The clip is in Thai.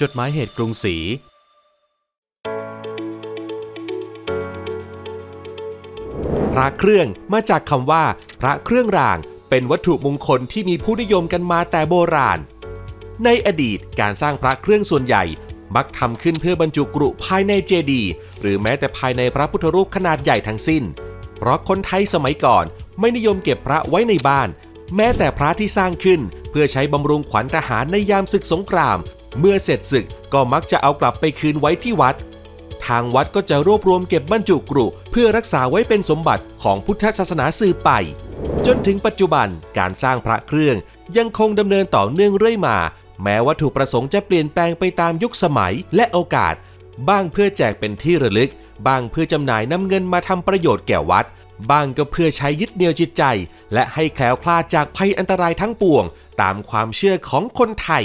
จดหมายเหตุกรุงศรี พระเครื่องมาจากคำว่า พระเครื่องราง เป็นวัตถุมงคลที่มีผู้นิยมกันมาแต่โบราณ ในอดีตการสร้างพระเครื่องส่วนใหญ่ มักทำขึ้นเพื่อบรรจุกรุภายในเจดีย์หรือแม้แต่ภายในพระพุทธรูปขนาดใหญ่ทั้งสิ้น เพราะคนไทยสมัยก่อนไม่นิยมเก็บพระไว้ในบ้าน แม้แต่พระที่สร้างขึ้นเพื่อใช้บำรุงขวัญทหารในยามศึกสงคราม เมื่อเสร็จศึกก็มักจะเอากลับไปคืนไว้ที่วัด ทางวัดก็จะรวบรวมเก็บบรรจุกรุเพื่อรักษาไว้เป็นสมบัติของพุทธศาสนาสืบไป จนถึงปัจจุบันการสร้างพระเครื่องยังคงดำเนินต่อเนื่องเรื่อยมา แม้วัตถุประสงค์จะเปลี่ยนแปลงไปตามยุคสมัยและโอกาส บ้างเพื่อแจกเป็นที่ระลึก บ้างเพื่อจำหน่ายนำเงินมาทำประโยชน์แก่วัด บ้างก็เพื่อใช้ยึดเหนี่ยวจิตใจ และให้แคล้วคลาดจากภัยอันตรายทั้งปวง ตามความเชื่อของคนไทย